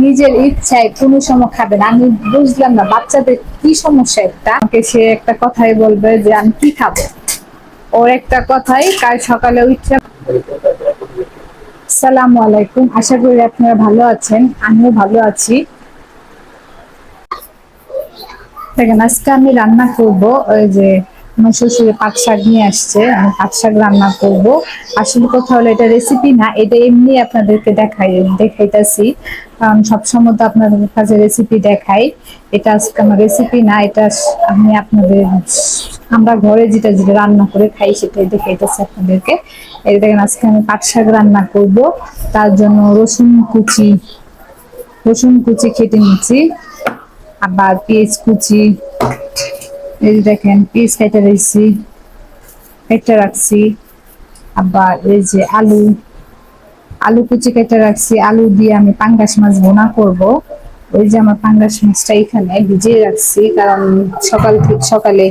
নিজের ইচ্ছায় কোনো সময় খাবে না। আমি বুঝলাম না, বাচ্চাদের কি সমস্যা একটা? আমাকে সে একটা কথাই বলবে যে, আমি কি খাব? ওর একটা কথাই, কাল সকালে উঠছে সালামু আলাইকুম, আশা করি আপনারা ভালো আছেন, আমিও ভালো আছি। দেখেন, আজকে আমি রান্না করব ওই যে আমার শ্বশুরে পাট শাক নিয়ে আসছে, আমি পাট শাক রান্না করব। আসলে কথা হলো এটা রেসিপি না, এটা এমনি আপনাদেরকে দেখাই, দেখাইতেছি। সবসময় তো আপনাদের কাছে রেসিপি দেখাই। এটা আজকে আমার রেসিপি না, এটা আমি আপনাদের, আমরা ঘরে যেটা যেটা রান্না করে খাই সেটাই দেখাইতেছি আপনাদেরকে। এই দেখেন, আজকে আমি পাট শাক রান্না করব। তার জন্য রসুন কুচি রসুন কুচি কেটে নিচ্ছি, আবার পেঁয়াজ কুচি এই দেখেন, পেঁয়াজ কেটে রয়েছি কেটে রাখছি। আবার এই যে আলু আলু কুচি কেটে রাখছি। আলু দিয়ে আমি পাঙ্গাস মাছ বোনা করব। ওই যে আমার পাঙ্গাস মাছটা এখানে ভিজিয়ে রাখছি, কারণ সকাল থেকে সকালে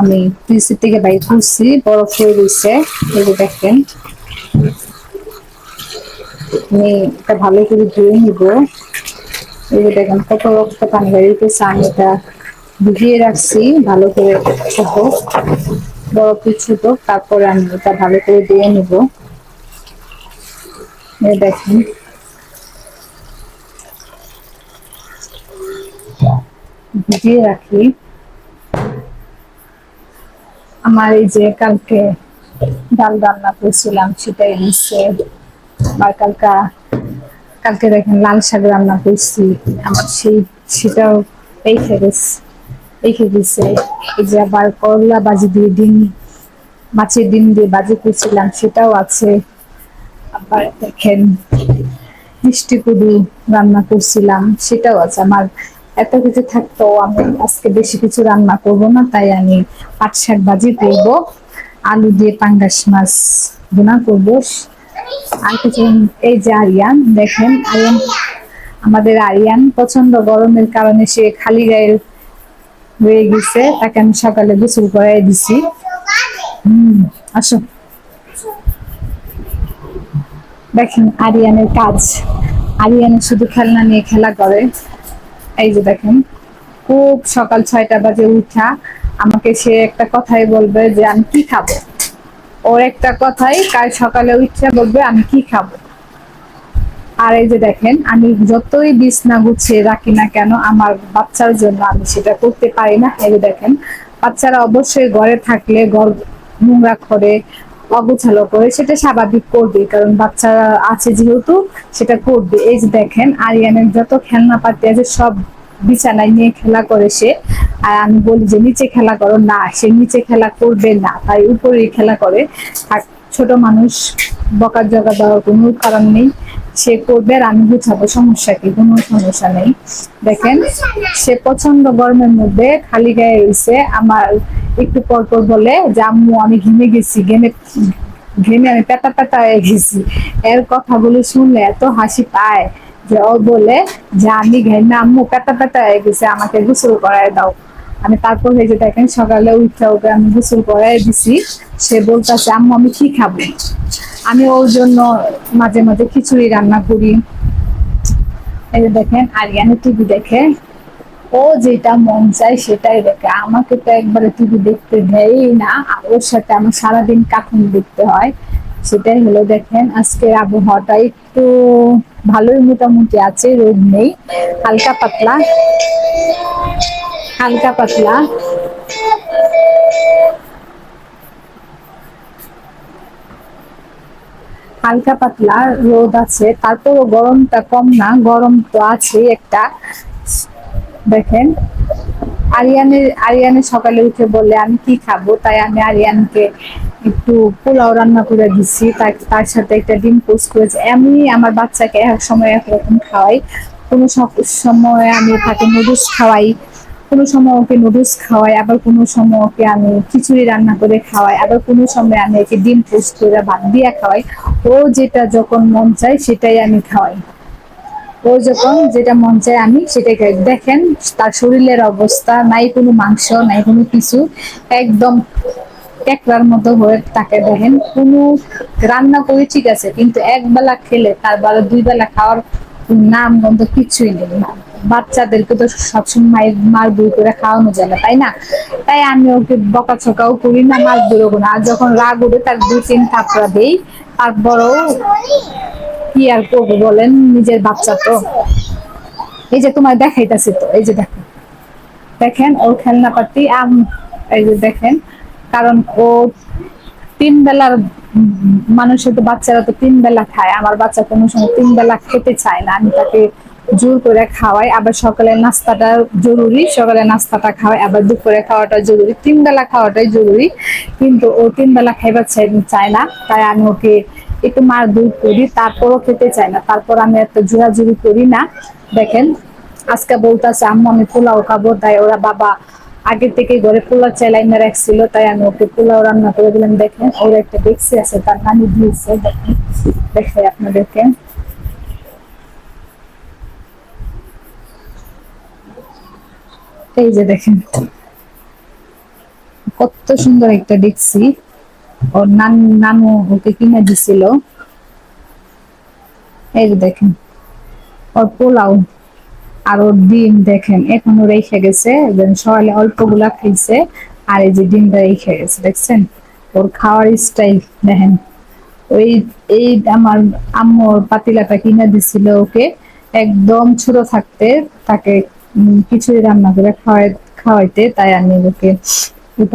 আমি ফ্রিজের থেকে বাইর করছি, বরফ হয়ে রয়েছে এই যে দেখেন, আমি এটা ভালো করে ধুয়ে নিব। এই যে দেখেন, কত রক্ত পানি বেরিয়েছে আমি এটা ভিজিয়ে রাখছি, ভালো করে ছোট বরফ ছোট তারপরে আমি এটা ভালো করে দিয়ে নিব। দেখেন। ভিজিয়ে রাখি। আমার এই যে কালকে ডাল রান্না করছিলাম, সেটাই নিচ্ছে বা কালকা, কালকে দেখেন লাল শাক রান্না করছি। আমার সেই, সেটাও রেখে গেছে রেখে গেছে এই যে আবার করলা বাজি দিয়ে ডিম, মাছের ডিম দিয়ে বাজি করছিলাম সেটাও আছে। আবার দেখেন, মিষ্টি কুদু রান্না করছিলাম, সেটাও আছে। আমার এত কিছু থাকতো, আমি আজকে বেশি কিছু রান্না করব না, তাই আমি পাট শাক ভাজি করব, আলু দিয়ে পাঙ্গাস মাছ বোনা করব। আর কিছু এই যে আরিয়ান, দেখেন, আরিয়ান, আমাদের আরিয়ান প্রচণ্ড গরমের কারণে সে খালি গায়ে হয়ে গেছে। তাকে আমি সকালে গোসল করাই দিছি। হম, আসো। দেখেন আরিয়ানের কাজ। আরিয়ান শুধু খেলনা নিয়ে খেলা করে। এই যে দেখেন, খুব সকাল ছয়টা বাজে উঠা। আমাকে সে একটা কথাই বলবে যে, আমি কি খাব? ওর একটা কথাই, কাল সকালে উঠে বলবে, আমি কি খাব? আর এই যে দেখেন, আমি যতই বিছনা গুছিয়ে রাখি না কেন, আমার বাচ্চার জন্য আমি সেটা করতে পারি না। এই যে দেখেন, বাচ্চারা অবশ্যই ঘরে থাকলে ঘর নোংরা করে, অগোছালো করে, সেটা স্বাভাবিক করবে কারণ বাচ্চারা আছে যেহেতু, সেটা করবে। এই যে দেখেন, আরিয়ানের যত খেলনা পাতি আছে, সব বিছানায় নিয়ে খেলা করে সে। আর আমি বলি যে, নিচে খেলা করো। না, সে নিচে খেলা করবে না, তাই উপরেই খেলা করে। আর ছোট মানুষ বকার জগা দেওয়ার কোনো কারণ নেই। সে করবে, আর আমি বুঝাবো সমস্যা কি? কোনো সমস্যা নেই। দেখেন, সে প্রচণ্ড গরমের মধ্যে খালি গায়ে রয়েছে। আমার একটু পর পর বলে যে, আম্মু, আমি ঘেমে গেছি, ঘেমে ঘেমে আমি পেটা পেটা হয়ে গেছি। এর কথাগুলো শুনলে এত হাসি পায় যে ও বলে যে, আমি ঘেমে, আম্মু, পেটা পেটা হয়ে গেছে, আমাকে গোসল করায় দাও। আমি তারপর এই যে দেখেন, সকালে উঠে ওকে আমি গোসল করাই দিছি। সে বলতেছে, আম্মু, আমি কি খাব? আমি ওর জন্য মাঝে মাঝে খিচুড়ি রান্না করি। এই দেখেন আরিয়ানে টিভি দেখে। ও যেটা মন চায় সেটাই দেখে। আমাকে তো একবারে টিভি দেখতে দেয় না, আর ওর সাথে আমার সারাদিন কার্টুন দেখতে হয়। সেটাই হলো দেখেন আজকে আবহাওয়াটা একটু ভালোই মোটামুটি আছে, রোদ নেই, হালকা পাতলা। হালকা পাতলা। হালকা পাতলা রোদ আছে। তারপরও গরমটা কম না, গরম তো আছে একটা। দেখেন আরিয়ানের আরিয়ানে সকালে উঠে বলে আমি কি খাব? তাই আমি আরিয়ানকে একটু পোলাও রান্না করে তার তার সাথে একটা ডিম পোস্ট করেছি। আমি আমার বাচ্চাকে এক সময় একরকম খাওয়াই। কোনো সময় আমি তাকে নুডলস খাওয়াই। কোনো সময় ওকে নুডলস খাওয়াই, আবার কোনো সময় ওকে আমি খিচুড়ি রান্না করে খাওয়াই, আবার কোনো সময় আমি ওকে ডিম পোস্ট করে ভাত দিয়ে খাওয়াই। ও যেটা যখন মন চায় সেটাই আমি খাওয়াই। ও যখন যেটা মন চায় আমি সেটাই খাই। দেখেন, তার শরীরের অবস্থা, নাই কোনো মাংস, নাই কোনো কিছু, একদম ট্যাকরার মতো হয়ে তাকে দেখেন, কোনো রান্না করে ঠিক আছে, কিন্তু এক বেলা খেলে তার দুই বেলা খাওয়ার নাম গন্ধ কিছুই নেই। বাচ্চাদেরকে তো সবসময় মার দূর করে খাওয়ানো যায় না, তাই না? তাই আমি ওকে বকা বকাছকাও করি না, মার দূরও না। আর যখন রাগ উঠে তার দু তিন থাপড়া দেই। তারপরেও কি আর করব বলেন? নিজের বাচ্চা তো। এই যে তোমার দেখাইতাছি তো, এই যে দেখো। দেখেন, ওর খেলনাপাতি, আম, এই যে দেখেন। কারণ ও তিন বেলার মানুষের তো বাচ্চারা তো তিন বেলা খায়। আমার বাচ্চা কোনো সময় তিন বেলা খেতে চায় না। আমি তাকে জোর করে খাওয়াই আবার সকালের নাস্তাটা জরুরি সকালের নাস্তাটা খাওয়াই আবার দুপুরে খাওয়াটা জরুরি তিন বেলা খাওয়াটাই জরুরি। কিন্তু ও তিন বেলা খাইবার চায় না, তাই আমি ওকে একটু মার দূর করি, তারপরও খেতে চায় না। তারপর আমি এত জোরাজুরি করি না। দেখেন, আজকে বলতেছে, আম্মু, আমি পোলাও খাব। তাই ওরা বাবা আগে থেকে ঘরে পোলাও না রাখছিল, তাই আমি ওকে পোলাও রান্না করে দিলাম। দেখেন, ওর একটা ডেক্সি আছে, তার নানি দিয়েছে। দেখেন দেখে আপনাদেরকে। এই যে দেখেন। কত সুন্দর একটা ডেক্সি। ওর নান নানু ওকে কিনে দিছিল। এই যে দেখেন। ওর পোলাও আর ওর ডিম দেখেন, এখনও রেখে গেছে। সকালে অল্পগুলা খাইছে আর এই যে ডিমটা রেখে গেছে, দেখছেন? ওর খাওয়ার স্টাইল, দেখেন। ওই এই আমার আম্মুর পাতিলাটা কিনে দিছিল ওকে। একদম ছোট থাকতে তাকে খিচুড়ি রান্না করে খাওয়াই খাওয়াইতে, তাই আমি ওকে এই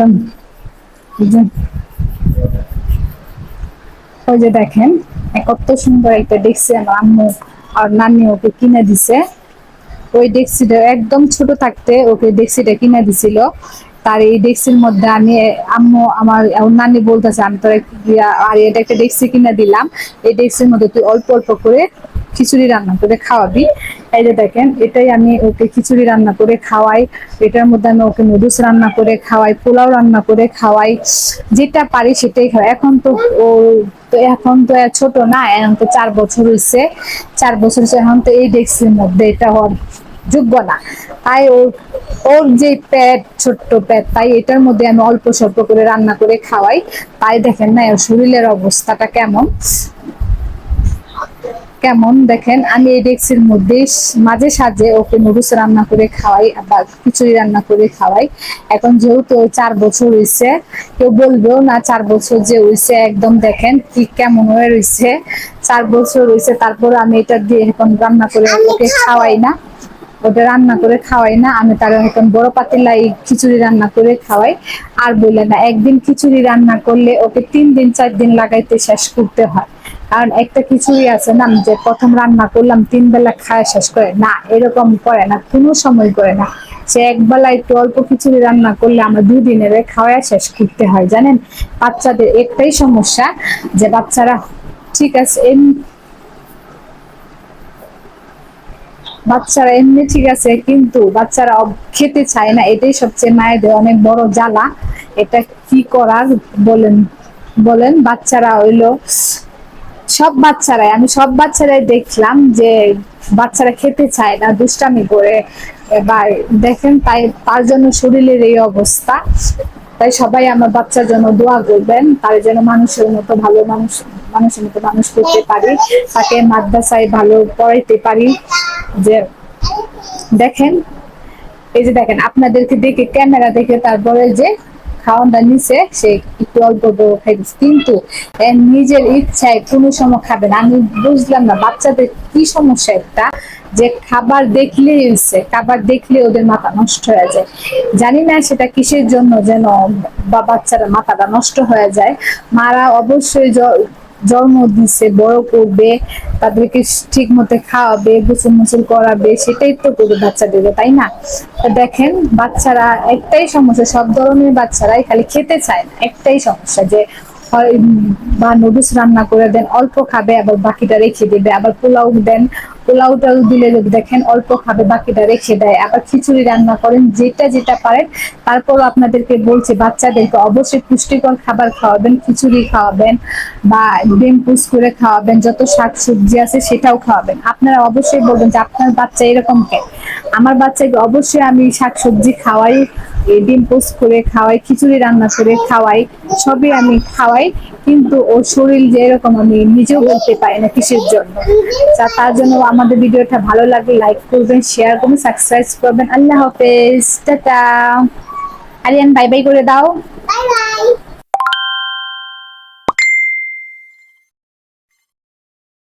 ওই যে দেখেন কত সুন্দর একটা দেখছি আমার আম্মু আর নানি ওকে কিনে দিছে। ওই ডেক্সিটা একদম ছোট থাকতে ওকে ডেক্সিটা কিনে দিছিল। তার এই ডেক্সির মধ্যে আমি, আম্মু আমার নানি বলতেছে, আমি তোর আর এটা একটা ডেক্সি কিনে দিলাম। এই ডেক্সির মধ্যে তুই অল্প অল্প করে খিচুড়ি রান্না করে খাওয়াবি। এই যে দেখেন, এটাই আমি ওকে খিচুড়ি রান্না করে খাওয়াই। এটার মধ্যে আমি ওকে নুডলস রান্না করে খাওয়াই, পোলাও রান্না করে খাওয়াই। যেটা পারি সেটাই খাওয়াই। এখন তো ও তো এখন তো ছোট না, এখন তো চার বছর হয়েছে চার বছর এখন তো এই ডেক্সির মধ্যে এটা হওয়ার যোগ্য না। তাই ওর ওর যে পেট, ছোট্ট পেট, তাই এটার মধ্যে আমি অল্প স্বল্প করে রান্না করে খাওয়াই। তাই দেখেন না শরীরের অবস্থাটা কেমন। কেমন? দেখেন আমি এই ডেক্সির মধ্যে মাঝে সাঝে ওকে নুডলস রান্না করে খাওয়াই বা খিচুড়ি রান্না করে খাওয়াই। এখন যেহেতু চার বছর হয়েছে কেউ বলবেও না চার বছর যে হয়েছে একদম দেখেন কি কেমন হয়ে রয়েছে চার বছর হয়েছে তারপর আমি এটা দিয়ে এখন রান্না করে ওকে খাওয়াই না। ওটা রান্না করে খাওয়াই না, আমি তার এখন বড় পাতিলাই খিচুড়ি রান্না করে খাওয়াই। আর বলে না, একদিন খিচুড়ি রান্না করলে ওকে তিন দিন, চার দিন লাগাইতে শেষ করতে হয়। কারণ একটা খিচুড়ি আছে না, যে প্রথম রান্না করলাম, তিন বেলা খায় শেষ করে। না, এরকম করে না, কোনো সময় করে না। সে এক বেলা একটু অল্প খিচুড়ি রান্না করলে আমরা দুই দিনের খাওয়া শেষ করতে হয়, জানেন? বাচ্চাদের একটাই সমস্যা যে বাচ্চারা, ঠিক আছে বাচ্চারা এমনি ঠিক আছে, কিন্তু বাচ্চারা খেতে চায় না। এটাই সবচেয়ে মায়েদের অনেক বড় জ্বালা। এটা কি করার বলেন বলেন? বাচ্চারা হইল, সব বাচ্চারাই, আমি সব বাচ্চারাই দেখলাম যে বাচ্চারা খেতে চায় না, দুষ্টামি করে। বা দেখেন, তাই তার জন্য শরীরের এই অবস্থা। তাই সবাই আমার বাচ্চার জন্য দোয়া করবেন, তার যেন মানুষের মতো ভালো মানুষ মানুষের মতো মানুষ করতে পারি, তাকে মাদ্রাসায় ভালো পড়াইতে পারি। যে দেখেন, এই যে দেখেন, আপনাদেরকে দেখে ক্যামেরা দেখে তারপরে যে খাওয়ানটা নিচে সে একটু অল্প অল্প খাইতেছে কিন্তু নিজের ইচ্ছায় কোনো সময় খাবে না। আমি বুঝলাম না বাচ্চাদের কি সমস্যা একটা, যে খাবার দেখলেই হচ্ছে খাবার দেখলে ওদের মাথা নষ্ট হয়ে যায়। জানি না সেটা কিসের জন্য যেন বা বাচ্চারা মাথাটা নষ্ট হয়ে যায়। মারা অবশ্যই জন্ম দিচ্ছে বড় করবে, তাদেরকে ঠিক মতো খাওয়াবে গোসল মুসল করাবে, সেটাই তো করবে বাচ্চাদেরকে তাই না? দেখেন, বাচ্চারা একটাই সমস্যা, সব ধরনের বাচ্চারাই খালি খেতে চায় না, একটাই সমস্যা যে বা নুডলস রান্না করে দেন, অল্প খাবে, আবার বাকিটা রেখে দেবে, আবার পোলাও দেন পোলাওটাও দিলে যদি দেখেন অল্প খাবে, বাকিটা রেখে দেয়। আবার খিচুড়ি রান্না করেন, যেটা যেটা পারেন। তারপর আপনাদেরকে বলছে, বাচ্চাদেরকে অবশ্যই পুষ্টিকর খাবার খাওয়াবেন, খিচুড়ি খাওয়াবেন বা ডিম পুষ করে খাওয়াবেন, যত শাক সবজি আছে সেটাও খাওয়াবেন। আপনারা অবশ্যই বলবেন যে, আপনার বাচ্চা এরকম কেন? আমার বাচ্চাকে অবশ্যই আমি শাক সবজি খাওয়াই। ডিম পোস্ট করে খাওয়াই, খিচুড়ি রান্না করে খাওয়াই, সবই আমি খাওয়াই, কিন্তু ওর শরীর যে এরকম আমি নিজেও বলতে পারি না কিসের জন্য। তা- তার জন্য আমাদের ভিডিওটা ভালো লাগে লাইক করবেন শেয়ার করবেন সাবস্ক্রাইব করবেন। আল্লাহ হাফেজ, টাটা। আরিয়ান বাই বাই করে দাও।